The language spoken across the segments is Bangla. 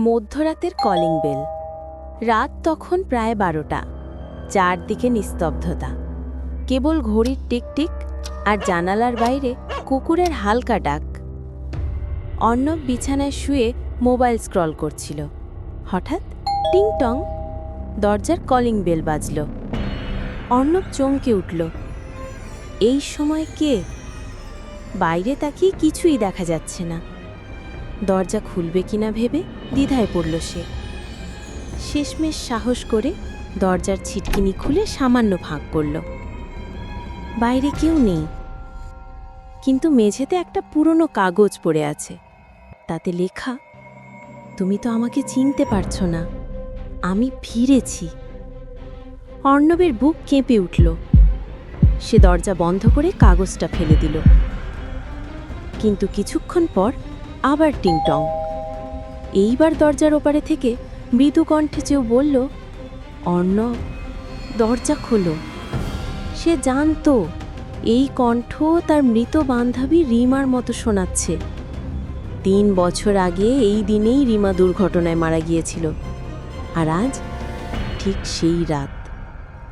মধ্যরাতের কলিং বেল রাত তখন প্রায় বারোটা। চারদিকে নিস্তব্ধতা। কেবল ঘড়ির টিকটিক আর জানালার বাইরে কুকুরের হালকা ডাক। অর্ণব বিছানায় শুয়ে মোবাইল স্ক্রল করছিল। হঠাৎ টিং টং দরজার কলিং বেল বাজল। অর্ণব চমকে উঠল। এই সময় কে? বাইরে তাকিয়ে কিছুই দেখা যাচ্ছে না। দরজা খুলবে কিনা ভেবে দ্বিধায় পড়ল সে। শেষমেশ সাহস করে দরজার ছিটকিনি খুলে সামান্য ভাগ করল। বাইরে কেউ নেই। কিন্তু মেঝেতে একটা পুরনো কাগজ পড়ে আছে। তাতে লেখা, তুমি তো আমাকে চিনতে পারছ না। আমি ফিরেছি। অর্ণবের বুক কেঁপে উঠল। সে দরজা বন্ধ করে কাগজটা ফেলে দিল। কিন্তু কিছুক্ষণ পর আবার টিংটং। এইবার দরজার ওপারে থেকে মৃদু কণ্ঠে চেয়েও বলল অর্ণব দরজা খোলো। সে জানতো এই কণ্ঠ তার মৃত বান্ধবী রিমার মতো শোনাচ্ছে। তিন বছর আগে এই দিনেই রিমা দুর্ঘটনায় মারা গিয়েছিল। আর আজ ঠিক সেই রাত।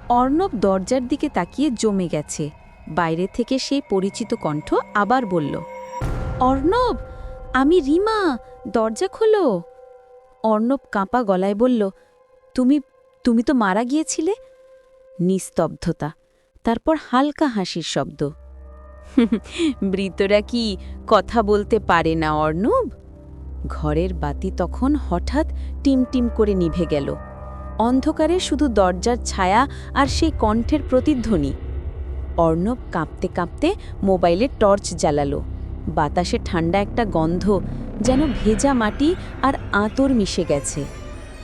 অর্ণব দরজার দিকে তাকিয়ে জমে গেছে। বাইরে থেকে সেই পরিচিত কণ্ঠ আবার বলল, অর্ণব আমি রিমা, দরজা খোলো। অর্ণব কাঁপা গলায় বলল, তুমি তুমি তো মারা গিয়েছিলে? নিস্তব্ধতা, তারপর হালকা হাসির শব্দ। মৃতরা কি কথা বলতে পারে না, অর্ণব? ঘরের বাতি তখন হঠাৎ টিমটিম করে নিভে গেল। অন্ধকারে শুধু দরজার ছায়া আর সেই কণ্ঠের প্রতিধ্বনি। অর্ণব কাঁপতে কাঁপতে মোবাইলে টর্চ জ্বালালো। বাতাসে ঠান্ডা একটা গন্ধ যেন ভেজা মাটি আর আঁতর মিশে গেছে।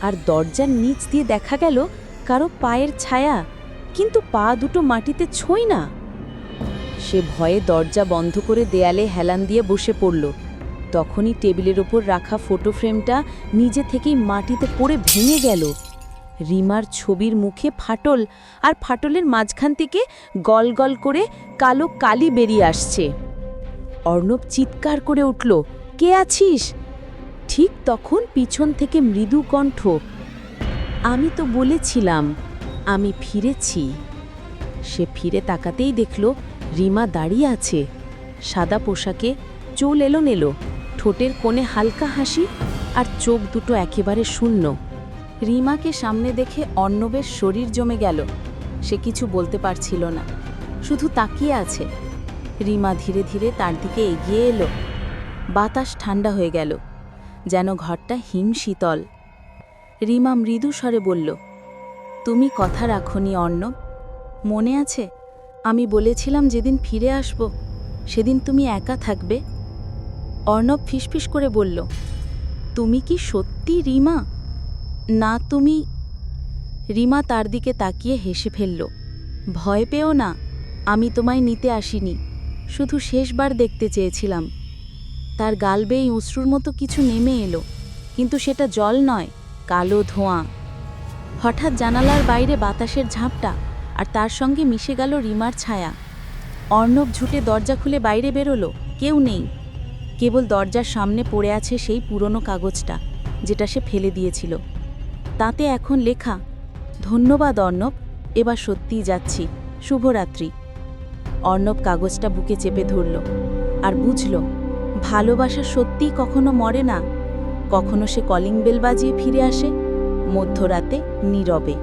আর দরজার নিচ দিয়ে দেখা গেল কারও পায়ের ছায়া, কিন্তু পা দুটো মাটিতে ছোঁই না। সে ভয়ে দরজা বন্ধ করে দেয়ালে হেলান দিয়ে বসে পড়ল। তখনই টেবিলের ওপর রাখা ফটো ফ্রেমটা নিজে থেকেই মাটিতে পড়ে ভেঙে গেল। রিমার ছবির মুখে ফাটল আর ফাটলের মাঝখান থেকে গল গল করে কালো কালি বেরিয়ে আসছে। অর্ণব চিৎকার করে উঠল, কে আছিস? ঠিক তখন পিছন থেকে মৃদু কণ্ঠ, আমি তো বলেছিলাম, আমি ফিরেছি। সে ফিরে তাকাতেই দেখল, রিমা দাঁড়িয়ে আছে। সাদা পোশাকে চুল এলোমেলো, ঠোঁটের কোণে হালকা হাসি আর চোখ দুটো একেবারে শূন্য। রিমাকে সামনে দেখে অর্ণবের শরীর জমে গেল, সে কিছু বলতে পারছিল না, শুধু তাকিয়ে আছে। রিমা ধীরে ধীরে তার দিকে এগিয়ে এলো। বাতাস ঠান্ডা হয়ে গেল, যেন ঘরটা হিম শীতল। রিমা মৃদু স্বরে বলল, তুমি কথা রাখনি অর্ণব, মনে আছে? আমি বলেছিলাম যেদিন ফিরে আসব, সেদিন তুমি একা থাকবে? অর্ণব ফিসফিস করে বলল, তুমি কি সত্যি রিমা? না, তুমি রিমা তার দিকে তাকিয়ে হেসে ফেলল, ভয় পেও না, আমি তোমায় নিতে আসিনি। শুধু শেষবার দেখতে চেয়েছিলাম। তার গাল বেয়ে উঁসরুর মতো কিছু নেমে এলো, কিন্তু সেটা জল নয়, কালো ধোঁয়া। হঠাৎ জানালার বাইরে বাতাসের ঝাপটা আর তার সঙ্গে মিশে গেল রিমার ছায়া। অর্ণব ঝুটে দরজা খুলে বাইরে বেরোলো, কেউ নেই। কেবল দরজার সামনে পড়ে আছে সেই পুরনো কাগজটা, যেটা সে ফেলে দিয়েছিল। তাতে এখন লেখা, ধন্যবাদ অর্ণব, এবার সত্যিই যাচ্ছি। শুভরাত্রি। অর্ণব কাগজটা বুকে চেপে ধরল আর বুঝল, ভালোবাসা সত্যিই কখনো মরে না। কখনো সে কলিং বেল বাজিয়ে ফিরে আসে, মধ্যরাতে নীরবে।